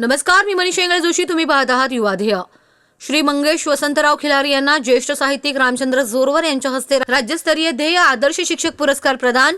नमस्कार मी मनीषा इंगळे जोशी. तुम्ही पाहत आहात युवाध्येय श्री मंगेश वसंतराव खिलारी यांना ज्येष्ठ साहित्यिक रामचंद्र जोरवर यांच्या हस्ते राज्यस्तरीय ध्येय आदर्श शिक्षक पुरस्कार प्रदान.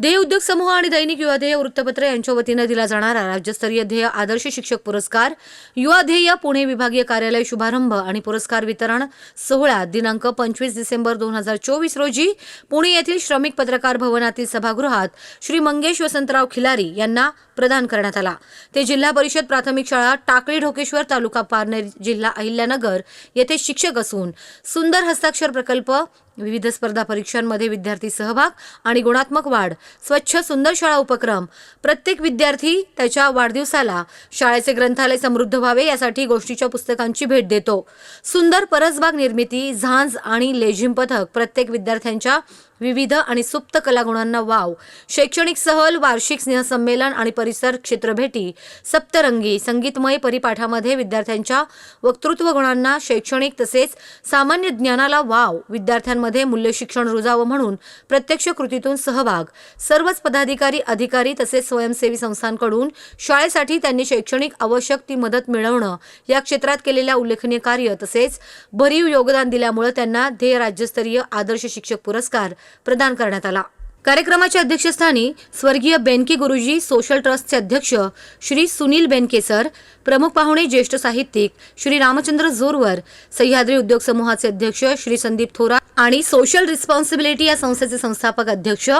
देह उद्योग समूह आणि दैनिक युवा ध्येय वृत्तपत्र यांच्या वतीनं दिला जाणारा राज्यस्तरीय ध्येय आदर्श शिक्षक पुरस्कार युवा ध्येय पुणे विभागीय कार्यालय शुभारंभ आणि पुरस्कार वितरण सोहळा दिनांक पंचवीस डिसेंबर दोन हजार चोवीस रोजी पुणे येथील श्रमिक पत्रकार भवनातील सभागृहात श्री मंगेश वसंतराव खिलारी यांना प्रदान करण्यात आला. ते जिल्हा परिषद प्राथमिक शाळा टाकळी ढोकेश्वर तालुका पारनेर जिल्हा अहिल्यानगर येथे शिक्षक असून सुंदर हस्ताक्षर प्रकल्प विविध स्पर्धा परीक्षांमध्ये विद्यार्थी सहभाग आणि गुणात्मक वाढ स्वच्छ सुंदर शाळा उपक्रम. प्रत्येक विद्यार्थी त्याच्या वाढदिवसाला शाळेचे ग्रंथालय समृद्ध व्हावे यासाठी गोष्टीच्या पुस्तकांची भेट देतो. सुंदर परसबाग निर्मिती झांज आणि लेझिम पथक प्रत्येक विद्यार्थ्यांच्या विविध आणि सुप्त कलागुणांना वाव. शैक्षणिक सहल वार्षिक स्नेहसंमेलन आणि परिसर क्षेत्रभेटी सप्तरंगी संगीतमय परिपाठामध्ये विद्यार्थ्यांच्या वक्तृत्व गुणांना शैक्षणिक तसेच सामान्य ज्ञानाला वाव. विद्यार्थ्यांमध्ये मूल्य शिक्षण रुजावं म्हणून प्रत्यक्ष कृतीतून सहभाग. सर्वच पदाधिकारी अधिकारी तसेच स्वयंसेवी संस्थांकडून शाळेसाठी त्यांनी शैक्षणिक आवश्यक ती मदत मिळवणं या क्षेत्रात केलेल्या उल्लेखनीय कार्य तसेच भरीव योगदान दिल्यामुळे त्यांना ध्येय राज्यस्तरीय आदर्श शिक्षक पुरस्कार प्रदान करण्यात आला. कार्यक्रमाच्या अध्यक्षस्थानी स्वर्गीय बेनके गुरुजी सोशल ट्रस्टचे अध्यक्ष श्री सुनील बेनके सर प्रमुख पाहुणे ज्येष्ठ साहित्यिक श्री रामचंद्र जोरवर सह्याद्री उद्योग समूहाचे अध्यक्ष श्री संदीप थोरात आणि सोशल रिस्पॉन्सिबिलिटी या संस्थेचे संस्थापक अध्यक्ष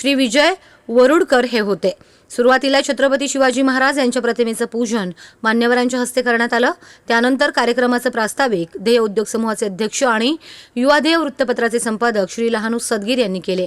श्री विजय वरुडकर हे होते. सुरुवातीला छत्रपती शिवाजी महाराज यांच्या प्रतिमेचं पूजन मान्यवरांच्या हस्ते करण्यात आलं. त्यानंतर कार्यक्रमाचं प्रास्ताविक ध्येय उद्योग समूहाचे अध्यक्ष आणि युवाध्येय वृत्तपत्राचे संपादक श्री लहानू सदगीर यांनी केले.